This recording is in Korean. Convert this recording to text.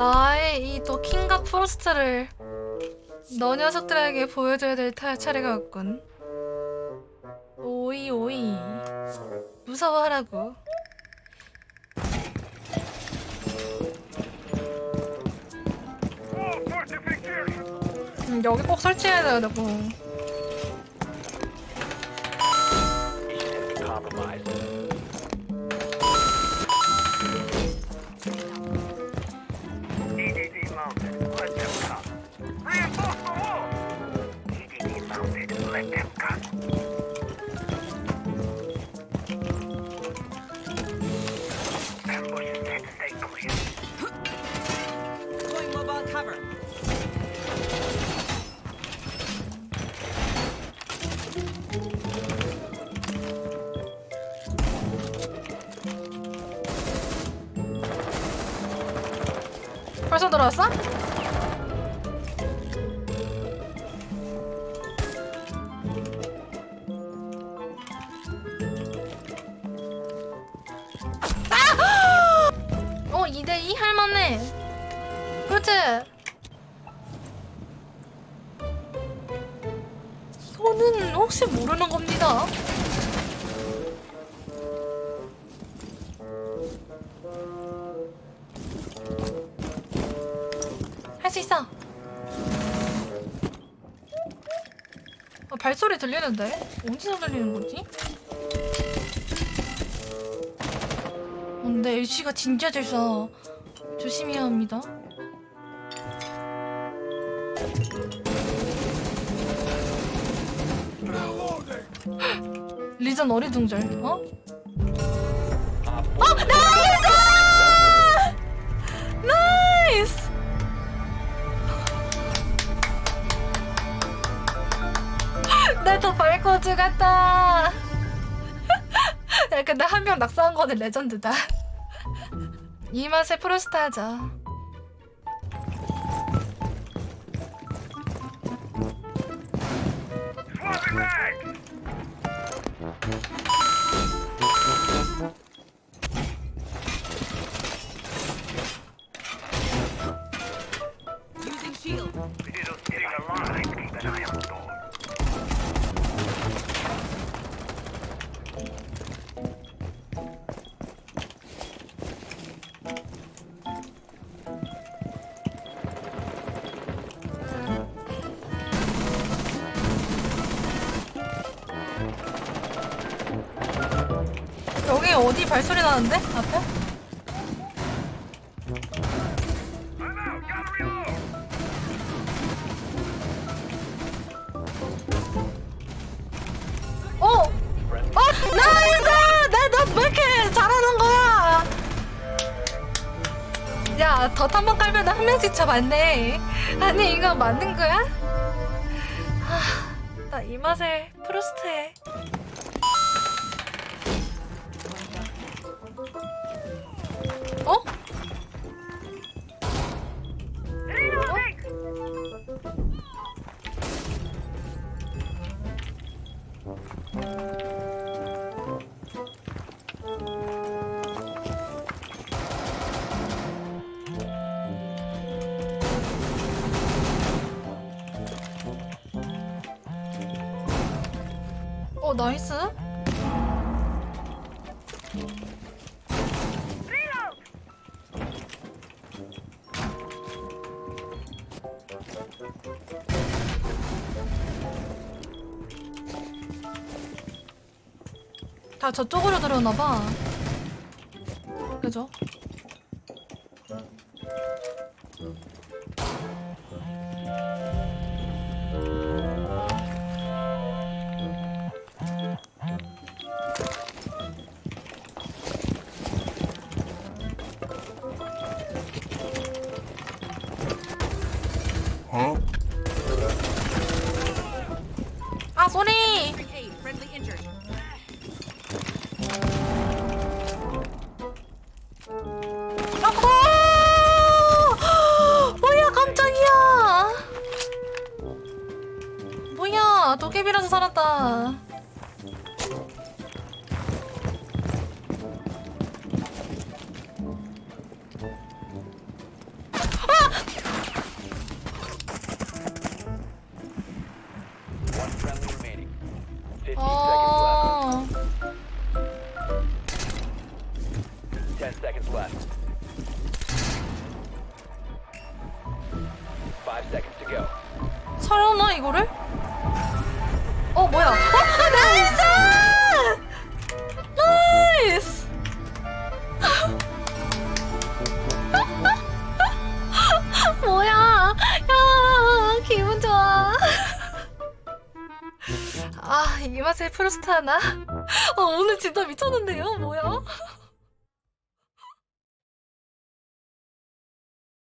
나의 이또 킹과 프로스트를 너 녀석들에게 보여줘야 될 타- 차례가 왔군. 오이 오이 무서워하라고. 음, 여기 꼭 설치해야 되고. 벌써 들어왔어? 어, 2대2 할만해. 그렇지? 이거는 혹시 모르는 겁니다. 할 수 있어. 어, 발소리 들리는데? 어디서 들리는 거지? 어, 근데 LC가 진짜 잘 써. 조심해야 합니다. 리전 어리둥절, 어? 어! 나이스! 나이스! 내더 밟고 죽었다. 야, 근데 한명 낙사한 거는 레전드다. 이 맛에. Using shield. 어디 발소리 나는데? 앞에? 어! 어! 나이스! 내너왜 이렇게 잘하는 거야? 야, 덧한번 깔면 한 명씩 쳐 맞네. 아니, 이거 맞는 거야? 하, 나이 맛에 프로스트해. 어, 나이스. 다 저쪽으로 들어오나 봐. 그죠? 아, 소리! 신기하다. 살아나 어. 이거를? 어 뭐야? 어 나이스! 나이스! 뭐야? 야 기분 좋아. 아 이 맛에 프로스트 하나? 아 오늘 진짜 미쳤는데요? 뭐야?